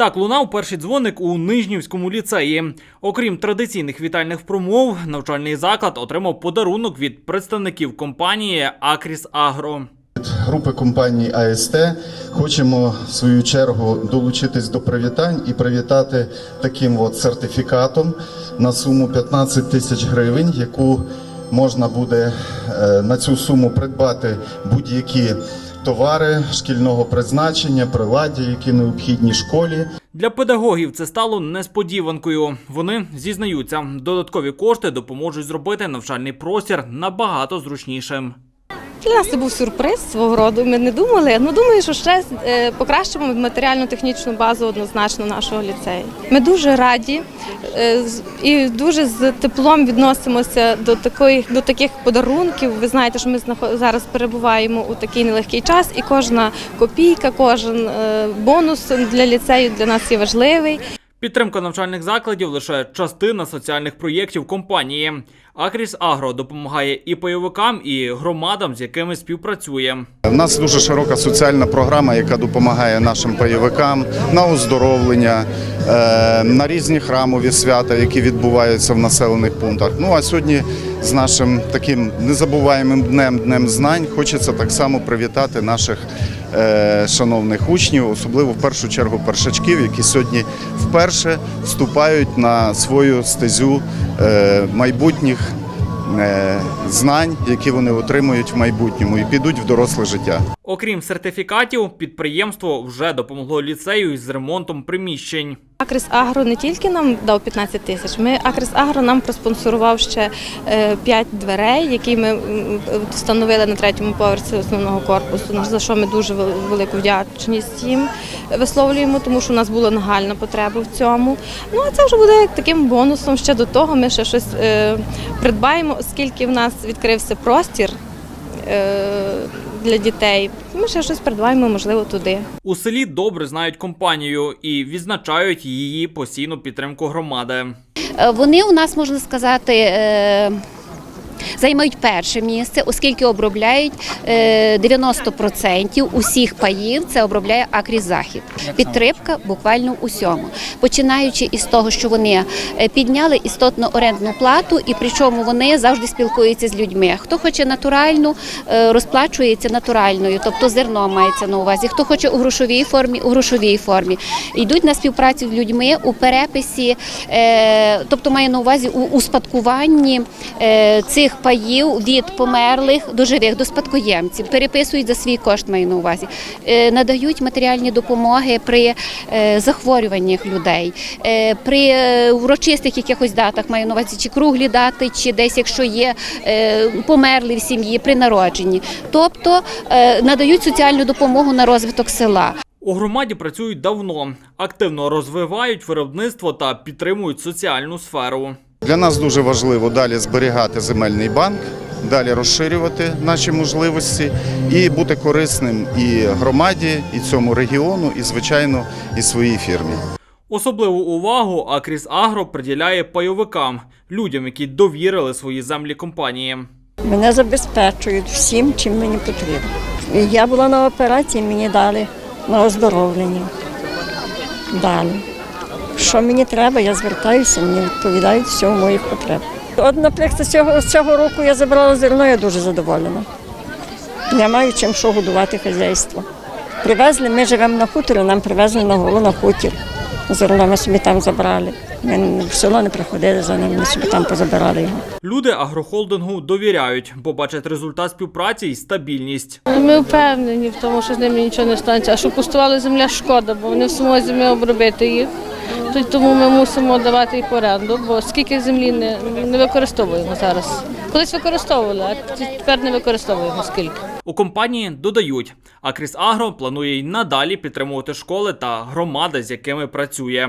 Так лунав перший дзвоник у Нижнівському ліцеї. Окрім традиційних вітальних промов, навчальний заклад отримав подарунок від представників компанії Акріс Агро. Групи компанії АСТ хочемо в свою чергу долучитись до привітань і привітати таким от сертифікатом на суму 15 тисяч гривень, яку можна буде е, на цю суму придбати будь-які товари шкільного призначення, приладдя, які необхідні школі. Для педагогів це стало несподіванкою. Вони зізнаються, додаткові кошти допоможуть зробити навчальний простір набагато зручнішим. Для нас це був сюрприз свого роду. Ми не думали. Ну думаю, що ще е, покращимо матеріально-технічну базу однозначно нашого ліцею. Ми дуже раді е, і дуже з теплом відносимося до такої до таких подарунків. Ви знаєте, що ми зараз перебуваємо у такий нелегкий час, і кожна копійка, кожен е, бонус для ліцею для нас є важливий. Підтримка навчальних закладів лише частина соціальних проєктів компанії. Акріс Агро допомагає і пайовикам, і громадам, з якими співпрацює. У нас дуже широка соціальна програма, яка допомагає нашим пайовикам на оздоровлення, е, на різні храмові свята, які відбуваються в населених пунктах. Ну а сьогодні з нашим таким незабуваємим днем днем знань хочеться так само привітати наших шановних учнів, особливо в першу чергу першачків, які сьогодні вперше вступають на свою стезю е, майбутніх е, знань, які вони отримують в майбутньому, і підуть в доросле життя. Окрім сертифікатів, підприємство вже допомогло ліцею із ремонтом приміщень. Акрис Агро не тільки нам дав 15 тисяч, ми Акрис Агро нам проспонсорував ще 5 дверей, які ми встановили на третьому поверсі основного корпусу. За що ми дуже велику вдячність їм висловлюємо, тому що у нас була нагальна потреба в цьому. Ну а це вже буде таким бонусом. Ще до того ми ще щось е, придбаємо, оскільки в нас відкрився простір. Е, Для дітей ми ще щось придбаємо, можливо, туди. У селі добре знають компанію і відзначають її постійну підтримку громади. Е, Вони у нас можна сказати. Е, Займають перше місце, оскільки обробляють е, 90% усіх паїв. Це обробляє Акрізахід. Підтримка буквально усьому, починаючи із того, що вони е, підняли істотну орендну плату, і причому вони завжди спілкуються з людьми. Хто хоче натуральну, е, розплачується натуральною, тобто зерно мається на увазі. Хто хоче у грошовій формі, у грошовій формі. Йдуть на співпрацю з людьми у переписі, е, тобто має на увазі у успадкуванні е, цих паїв від померлих до живих, до спадкоємців. Переписують за свій кошт, маю на увазі. Е, Надають матеріальні допомоги при е, захворюваннях людей, е, при урочистих якихось датах, маю на увазі, чи круглі дати, чи десь, якщо є померлі в сім'ї при народженні. Тобто надають соціальну допомогу на розвиток села. У громаді працюють давно, активно розвивають виробництво та підтримують соціальну сферу. Для нас дуже важливо далі зберігати земельний банк, далі розширювати наші можливості і бути корисним і громаді, і цьому регіону, і звичайно, і своїй фірмі. Особливу увагу Акріс Агро приділяє пайовикам, людям, які довірили свої землі компанії. Мене забезпечують всім, чим мені потрібно. Я була на операції, мені дали на оздоровлення. Далі. Що мені треба, я звертаюся, мені відповідають все в моїх потреб. От, наприклад, з цього, з цього року я забрала зерно, я дуже задоволена. Я маю чим що годувати хазяйство. Привезли, ми живемо на хуторі, нам привезли на голу на хутір. Зерно ми собі там забрали. Ми в село не приходили за ним, ми собі там позабирали його. Люди агрохолдингу довіряють, бо бачать результат співпраці і стабільність. Ми впевнені в тому, що з ними нічого не станеться. А що пустували земля, шкода, бо вони в змозі ми обробити їх. То- Тому ми мусимо давати їх в оренду, бо скільки землі не, не використовуємо зараз. Колись використовували, а тепер не використовуємо скільки. У компанії додають, Акріс Агро планує й надалі підтримувати школи та громади, з якими працює.